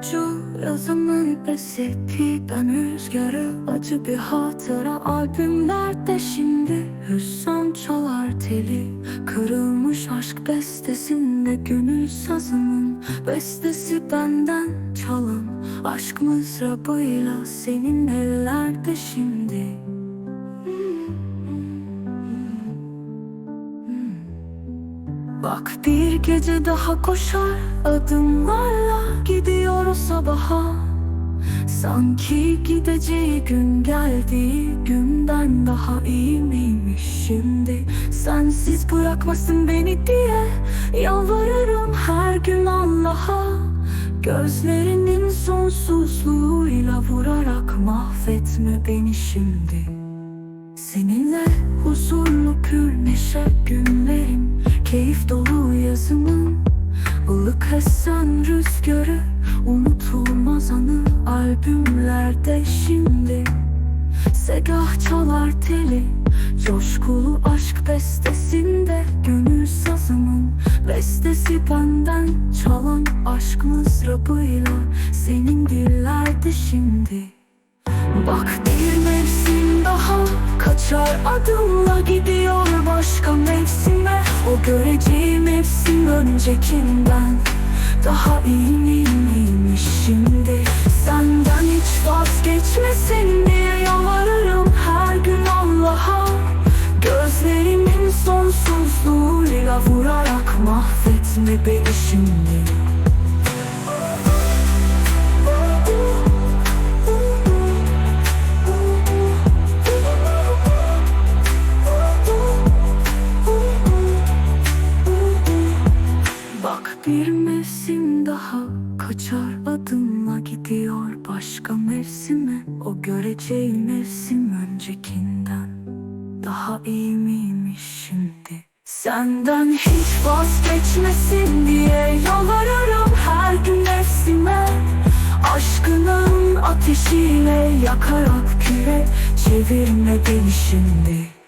ucu yazımın eseti Ben rüzgarı acı bir hatıra. Albümlerde şimdi hüsran çalar teli. Kırılmış aşk bestesinde gönül sazının. Bestesi benden çalan Aşk mızrabıyla senin ellerde şimdi Bak bir gece daha koşar adımlarla gidiyor sabaha. Sanki gideceği gün geldiği günden daha iyi miymiş şimdi? Sensiz bırakmasın beni diye yalvarırım her gün Allah'a. Gözlerinin sonsuzluğuyla vurarak mahvetme beni şimdi. Seninle huzurlu pür neşe günlerim Keyif dolu yazımın ılık esen rüzgarı Unutulmaz anı albümlerde şimdi. Segah çalar teli Coşkulu aşk bestesinde. Gönül sazımın bestesi benden Çalan aşk mızrabıyla Senin dillerde şimdi. Bak bir mevsim daha kaçar adımla gidiyor başka mevsime O göreceği mevsim öncekinden Daha iyi miymiş şimdi Senden hiç vazgeçmesin diye yalvarırım her gün Allah'a. Gözlerimin sonsuzluğuyla vurarak mahvetme beni şimdi bir mevsim daha kaçar adımla gidiyor başka mevsime. O göreceği mevsim öncekinden daha iyi miymiş şimdi? Senden hiç vazgeçmesin diye yalvarırım her gün nefsime Aşkının ateşiyle yakarak küre çevirme beni şimdi